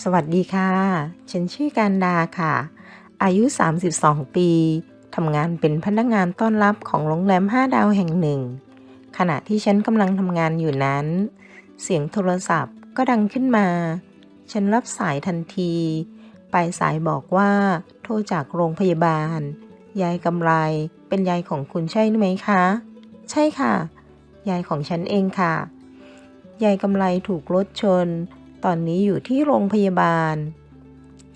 สวัสดีค่ะ ฉันชื่อการดาค่ะ อายุ 32 ปี ทำงานเป็นพนักงานต้อนรับของโรงแรม 5 ดาวแห่งหนึ่ง ขณะที่ฉันกำลังทำงานอยู่นั้น เสียงโทรศัพท์ก็ดังขึ้นมา ฉันรับสายทันที ปลายสายบอกว่า โทรจากโรงพยาบาล ยายกำไร เป็นยายของคุณใช่ไหมคะ ใช่ค่ะ ยายของฉันเองค่ะ ยายกำไรถูกรถชน ตอนนี้อยู่ที่โรงพยาบาล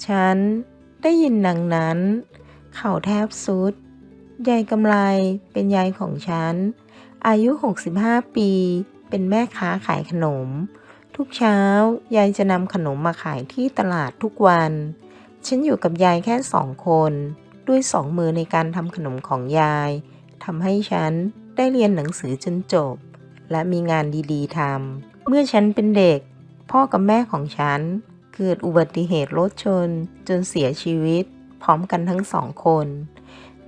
ฉันได้ยินดังนั้น เข่าแทบสุด ยายกำไรเป็นยายของฉัน อายุ 65 ปี เป็นแม่ค้าขายขนม ทุกเช้ายายจะนำขนมมาขายที่ตลาดทุกวัน ฉันอยู่กับยายแค่สองคน ด้วยสองมือในการทำขนมของยายทำให้ฉันได้เรียนหนังสือจนจบ และมีงานดีๆทำเมื่อฉันเป็นเด็ก พ่อกับแม่ของฉัน เกิดอุบัติเหตุรถชน จนเสียชีวิต พร้อมกันทั้งสองคน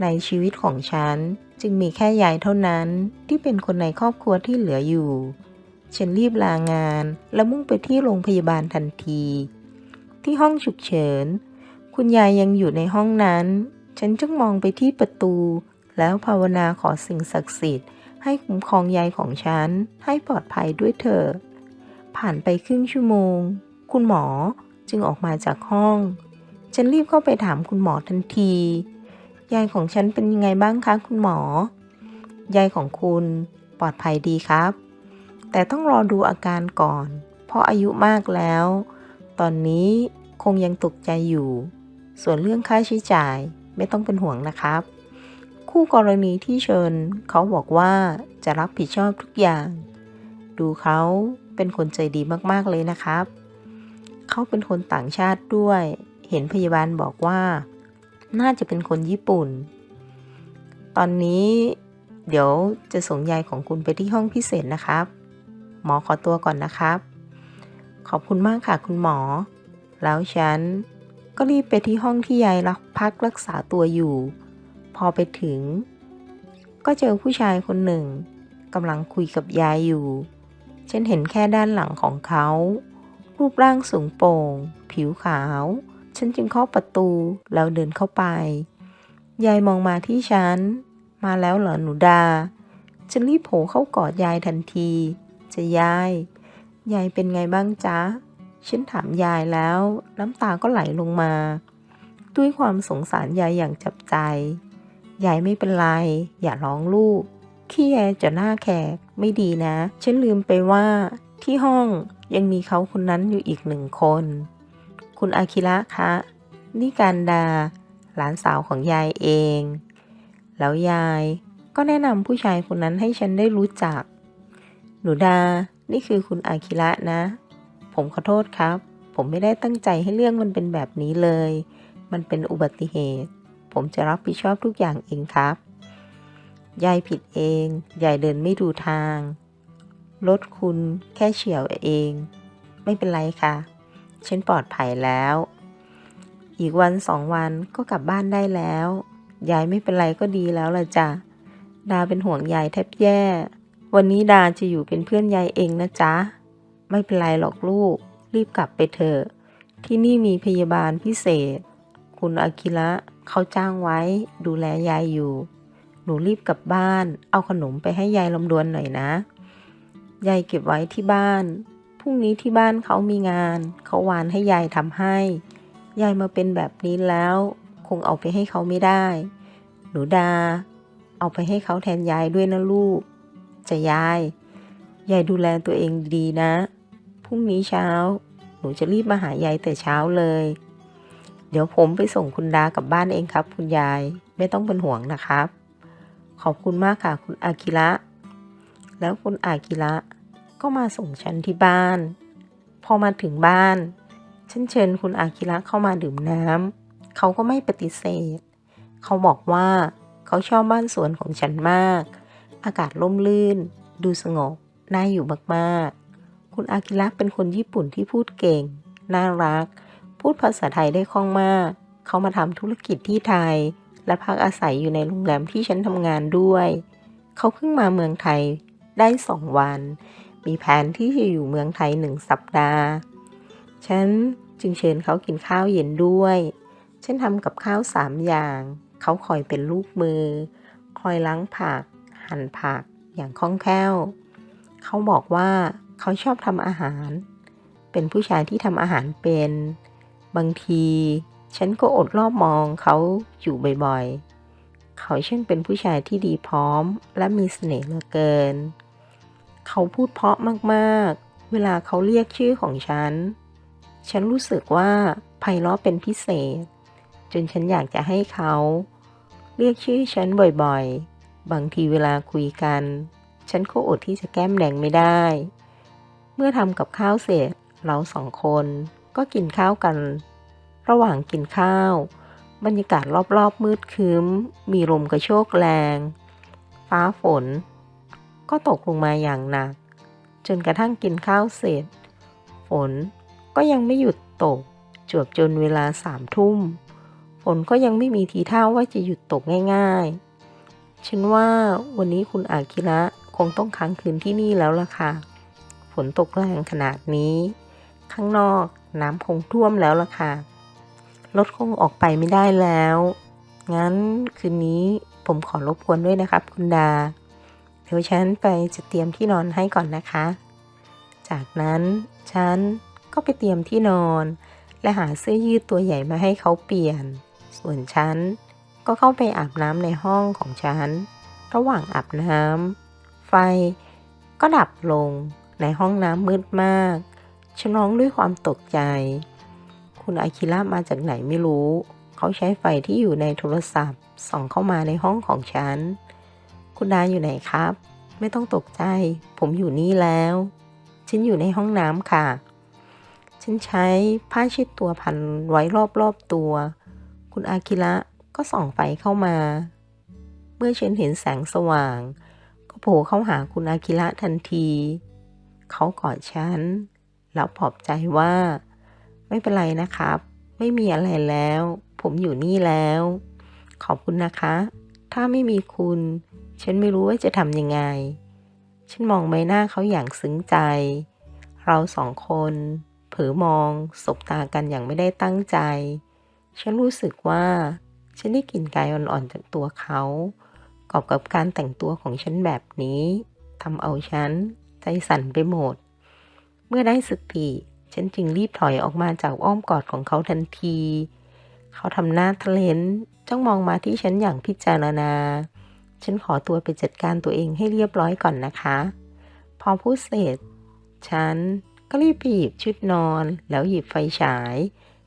ในชีวิตของฉันจึงมีแค่ยายเท่านั้นที่เป็นคนในครอบครัวที่เหลืออยู่ ฉันรีบลางาน และมุ่งไปที่โรงพยาบาลทันที ที่ห้องฉุกเฉิน คุณยายยังอยู่ในห้องนั้น ฉันจึงมองไปที่ประตู แล้วภาวนาขอสิ่งศักดิ์สิทธิ์ให้คุ้มครองยายของฉันให้ปลอดภัยด้วยเถิด ผ่านไปครึ่งชั่วโมง คุณหมอจึงออกมาจากห้อง ฉันรีบเข้าไปถามคุณหมอทันที ยายของฉันเป็นยังไงบ้างคะคุณหมอ ยายของคุณปลอดภัยดีครับ แต่ต้องรอดูอาการก่อน เพราะอายุมากแล้ว ตอนนี้คงยังตกใจอยู่ ส่วนเรื่องค่าใช้จ่ายไม่ต้องเป็นห่วงนะครับ คู่กรณีที่เชิญเขาบอกว่าจะรับผิดชอบทุกอย่าง ดูเขา เป็นคนใจดีมากๆเลยนะครับ เขาเป็นคนต่างชาติด้วย เห็นพยาบาลบอกว่า น่าจะเป็นคนญี่ปุ่น ตอนนี้เดี๋ยวจะส่งยายของคุณไปที่ห้องพิเศษนะครับ หมอขอตัวก่อนนะครับ ขอบคุณมากค่ะคุณหมอ แล้วฉันก็รีบไปที่ห้องที่ยายรักพักรักษาตัวอยู่ พอไปถึง ก็เจอผู้ชายคนหนึ่งกำลังคุยกับยายอยู่ ฉันเห็นแค่ด้านหลังของเขา รูปร่างสูงโปร่ง ผิวขาว ฉันจึงเคาะประตูแล้วเดินเข้าไป ยายมองมาที่ฉัน มาแล้วเหรอหนูดา ฉันรีบโผล่เข้ากอดยายทันที จะยาย ยายเป็นไงบ้างจ๊ะ ฉันถามยายแล้ว น้ำตาก็ไหลลงมา ด้วยความสงสารยายอย่างจับใจ ยายไม่เป็นไร อย่าร้องลูก ขี้แยจะหน้าแขกไม่ดีนะ ฉันลืมไปว่าที่ห้องยังมีเขาคนนั้นอยู่อีกหนึ่งคน คุณอาคิระคะ นี่การดา หลานสาวของยายเอง แล้วยายก็แนะนำผู้ชายคนนั้นให้ฉันได้รู้จัก หนูดา นี่คือคุณอาคิระนะ ผมขอโทษครับ ผมไม่ได้ตั้งใจให้เรื่องมันเป็นแบบนี้เลย มันเป็นอุบัติเหตุ ผมจะรับผิดชอบทุกอย่างเองครับ ยายผิดเอง ยายเดินไม่ดูทาง รถคุณแค่เฉียวเอง ไม่เป็นไรค่ะ ฉันปลอดภัยแล้ว อีกวันสองวันก็กลับบ้านได้แล้ว ยายไม่เป็นไรก็ดีแล้วล่ะจ้ะ ดาเป็นห่วงยายแทบแย่ วันนี้ดาจะอยู่เป็นเพื่อนยายเองนะจ๊ะ ไม่เป็นไรหรอกลูก รีบกลับไปเถอะ ที่นี่มีพยาบาลพิเศษ คุณอากิระเขาจ้างไว้ดูแลยายอยู่ หนูรีบกลับบ้าน เอาขนมไปให้ยายลำดวนหน่อยนะ ยายเก็บไว้ที่บ้าน พรุ่งนี้ที่บ้านเขามีงาน เขาวานให้ยายทำให้ ยายมาเป็นแบบนี้แล้ว คงเอาไปให้เขาไม่ได้ หนูดา เอาไปให้เขาแทนยายด้วยนะลูก จะยาย ยายดูแลตัวเองดีนะ พรุ่งนี้เช้า หนูจะรีบมาหายายแต่เช้าเลย เดี๋ยวผมไปส่งคุณดากลับบ้านเองครับ คุณยาย ไม่ต้องเป็นห่วงนะครับ ขอบคุณมากค่ะคุณอากิระ แล้วคุณอากิระก็มาส่งฉันที่บ้าน พอมาถึงบ้าน ฉันเชิญคุณอากิระเข้ามาดื่มน้ำ เขาก็ไม่ปฏิเสธ เขาบอกว่าเขาชอบบ้านสวนของฉันมาก อากาศร่มรื่น ดูสงบ น่าอยู่มากๆ คุณอากิระเป็นคนญี่ปุ่นที่พูดเก่ง น่ารัก พูดภาษาไทยได้คล่องมาก เขามาทำธุรกิจที่ไทย และพักอาศัยอยู่ในโรงแรมที่ฉันทำงานด้วย เขาเพิ่งมาเมืองไทยได้สองวัน มีแผนที่จะอยู่เมืองไทยหนึ่งสัปดาห์ ฉันจึงเชิญเขากินข้าวเย็นด้วย ฉันทำกับข้าวสามอย่าง เขาคอยเป็นลูกมือ คอยล้างผัก หั่นผักอย่างคล่องแคล่ว เขาบอกว่าเขาชอบทำอาหาร เป็นผู้ชายที่ทำอาหารเป็น บางที ฉันก็อดรอบมองเขาอยู่บ่อยๆ เขาช่างเป็นผู้ชายที่ดีพร้อมและมีเสน่ห์เหลือเกิน เขาพูดเพราะมากๆ เวลาเขาเรียกชื่อของฉัน ฉันรู้สึกว่าไพเราะเป็นพิเศษ จนฉันอยากจะให้เขา เรียกชื่อฉันบ่อยๆ บางทีเวลาคุยกัน ฉันก็อดที่จะแก้มแดงไม่ได้ เมื่อทำกับข้าวเสร็จเราสองคนก็กินข้าวกัน ระหว่างกินข้าว บรรยากาศรอบๆมืดครึ้มมีลมกระโชกแรง ฟ้าฝน ก็ตกลงมาอย่างหนัก จนกระทั่งกินข้าวเสร็จ ฝนก็ยังไม่หยุดตกจวบจนเวลาสามทุ่ม ฝนก็ยังไม่มีทีท่าว่าจะหยุดตกง่ายๆ ฉันว่าวันนี้คุณอากิระคงต้องค้างคืนที่นี่แล้วล่ะค่ะ ฝนตกแรงขนาดนี้ ข้างนอกน้ำคงท่วมแล้วล่ะค่ะ รถคงออกไปไม่ได้แล้ว งั้นคืนนี้ผมขอรบกวนด้วยนะครับ คุณดา เดี๋ยวฉันไปจะเตรียมที่นอนให้ก่อนนะคะ จากนั้นฉันก็ไปเตรียมที่นอน และหาเสื้อยืดตัวใหญ่มาให้เขาเปลี่ยน ส่วนฉันก็เข้าไปอาบน้ำในห้องของฉัน ระหว่างอาบน้ำไฟก็ดับลงในห้องน้ำมืดมาก ฉันร้องด้วยความตกใจ คุณอาคิระมาจากไหนไม่รู้ เขาใช้ไฟที่อยู่ในโทรศัพท์ ส่องเข้ามาในห้องของฉัน คุณดาอยู่ไหนครับ ไม่ต้องตกใจ ผมอยู่นี่แล้ว ฉันอยู่ในห้องน้ำค่ะ ฉันใช้ผ้าชิดตัวพันไว้รอบๆตัว คุณอาคิระก็ส่องไฟเข้ามา เมื่อฉันเห็นแสงสว่าง ก็โผล่เข้าหาคุณอาคิระทันที เขากอดฉัน แล้วปลอบใจว่า ไม่เป็นไรนะครับ ไม่มีอะไรแล้ว ผมอยู่นี่แล้ว ขอบคุณนะคะ ถ้าไม่มีคุณ ฉันไม่รู้ว่าจะทำยังไง ฉันมองใบหน้าเขาอย่างซึ้งใจ เราสองคนเผลอมองสบตากันอย่างไม่ได้ตั้งใจ ฉันรู้สึกว่า ฉันได้กลิ่นกายอ่อนๆจากตัวเขากอบกับการแต่งตัวของฉันแบบนี้ทำเอาฉันใจสั่นไปหมด เมื่อได้สติ ฉันจึงรีบถอยออกมาจากอ้อมกอดของเขาทันที เขาทำหน้าทะเลนจ้องมองมาที่ฉันอย่างพิจารณา ฉันขอตัวไปจัดการตัวเองให้เรียบร้อยก่อนนะคะ พอพูดเสร็จ ฉันก็รีบไปหยิบชุดนอน แล้วหยิบไฟฉาย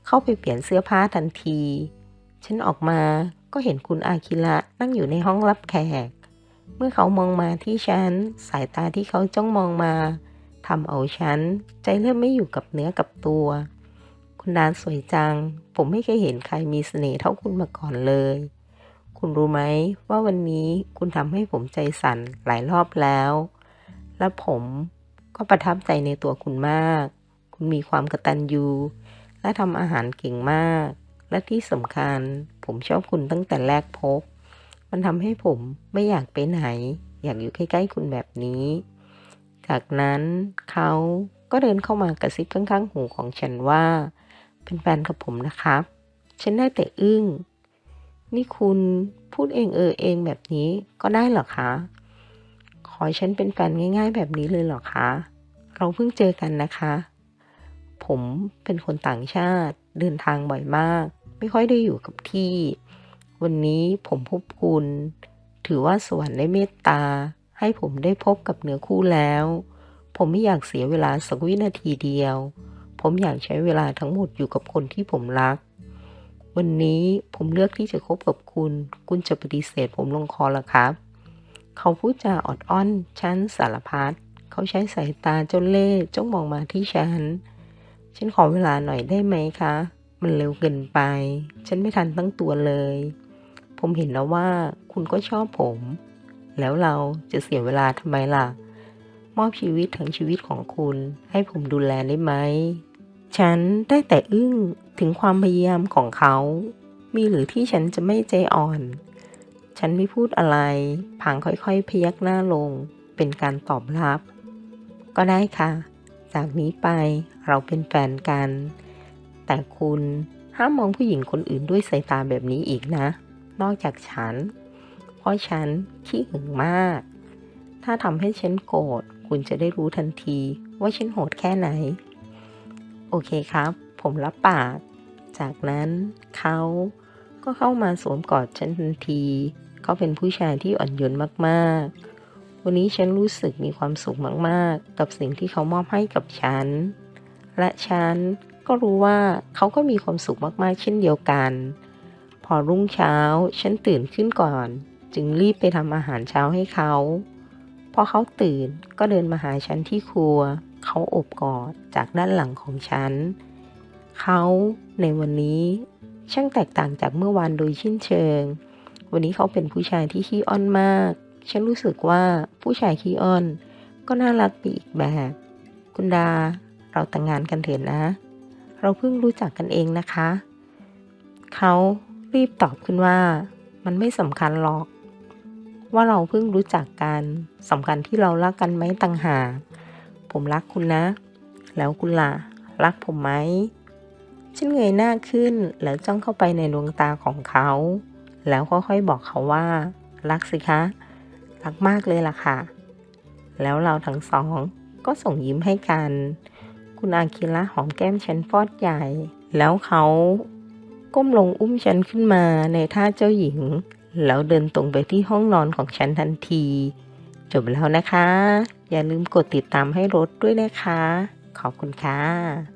เข้าไปเปลี่ยนเสื้อผ้าทันที ฉันออกมาก็เห็นคุณอาคิระนั่งอยู่ในห้องรับแขก เมื่อเขามองมาที่ฉัน สายตาที่เขาจ้องมองมา ทำเอาฉัน ใจเริ่มไม่อยู่กับเนื้อกับตัว คุณดาสวยจัง ผมไม่เคยเห็นใครมีเสน่ห์เท่าคุณมาก่อนเลย คุณรู้ไหมว่าวันนี้คุณทำให้ผมใจสั่นหลายรอบแล้ว และผมก็ประทับใจในตัวคุณมาก คุณมีความกระตัญญูและทำอาหารเก่งมาก และที่สำคัญ ผมชอบคุณตั้งแต่แรกพบ มันทำให้ผมไม่อยากไปไหน อยากอยู่ใกล้ๆคุณแบบนี้ จากนั้นเขาก็เดินเข้ามากระซิบข้างๆหูของฉันว่า เป็นแฟนกับผมนะครับ ฉันได้แต่อึ้ง นี่คุณพูดเองเออเองแบบนี้ก็ได้เหรอคะ ขอฉันเป็นแฟนง่าย ๆ แบบนี้เลยเหรอคะ เราเพิ่งเจอกันนะคะ ผมเป็นคนต่างชาติเดินทางบ่อยมาก ไม่ค่อยได้อยู่กับที่ วันนี้ผมพบคุณ ถือว่าสวรรค์ได้เมตตา ให้ผมได้พบกับเนื้อคู่แล้ว ผมไม่อยากเสียเวลาสักวินาทีเดียว ผมอยากใช้เวลาทั้งหมดอยู่กับคนที่ผมรัก วันนี้ผมเลือกที่จะคบกับคุณ คุณจะปฏิเสธผมลงคอละครับ เขาพูดจาออดอ้อนฉันสารพัดเขาใช้สายตาเจ้าเล่ห์จ้องมองมาที่ฉัน ฉันขอเวลาหน่อยได้ไหมคะ มันเร็วเกินไป ฉันไม่ทันตั้งตัวเลย ผมเห็นแล้วว่าคุณก็ชอบผม แล้วเราจะเสียเวลาทำไมล่ะ มอบชีวิตทั้งชีวิตของคุณให้ผมดูแลได้ไหม ฉันได้แต่อึ้งถึงความพยายามของเขา มีหรือที่ฉันจะไม่ใจอ่อน ฉันไม่พูดอะไรพางค่อยๆ พยักหน้าลง เป็นการตอบรับ ก็ได้ค่ะ จากนี้ไปเราเป็นแฟนกัน แต่คุณห้ามมองผู้หญิงคนอื่นด้วยสายตาแบบนี้อีกนะ นอกจากฉัน ราะฉันขี้หึงมาก ถ้าทำให้ฉันโกรธคุณจะได้รู้ทันทีว่าฉันโหดแค่ไหน โอเคครับ ผมรับปาก จากนั้นเขาก็เข้ามาสวมกอดฉันทันที เขาเป็นผู้ชายที่อ่อนโยนมากๆ วันนี้ฉันรู้สึกมีความสุขมากๆ กับสิ่งที่เขามอบให้กับฉัน และฉันก็รู้ว่าเขาก็มีความสุขมากๆ เช่นเดียวกัน พอรุ่งเช้าฉันตื่นขึ้นก่อน จึงรีบไปทำอาหารเช้าให้เขา พอเขาตื่นก็เดินมาหาฉันที่ครัว เขาโอบกอดจากด้านหลังของฉัน เขาในวันนี้ช่างแตกต่างจากเมื่อวานโดยชิ้นเชิง วันนี้เขาเป็นผู้ชายที่ขี้อ้อนมาก ฉันรู้สึกว่าผู้ชายขี้อ้อน ก็น่ารักไปอีกแบบ คุณดา เราแต่งงานกันเถอะนะ เราเพิ่งรู้จักกันเองนะคะ เขารีบตอบขึ้นว่า มันไม่สำคัญหรอก ว่าเราเพิ่งรู้จักกันสำคัญที่เรารักกันไหมต่างหากผมรักคุณนะ แล้วคุณล่ะ รักผมไหมฉันเงยหน้าขึ้นแล้วจ้องเข้าไปในดวงตาของเขา แล้วค่อยๆบอกเขาว่า รักสิคะ รักมากเลยล่ะค่ะ แล้วเราทั้งสองก็ส่งยิ้มให้กัน คุณอาคิระหอมแก้มฉันฟอดใหญ่ แล้วเขาก้มลงอุ้มฉันขึ้นมาในท่าเจ้าหญิง แล้วเดินตรงไปที่ห้องนอนของฉันทันที จบแล้วนะคะ อย่าลืมกดติดตามให้รถด้วยนะคะ ขอบคุณค่ะ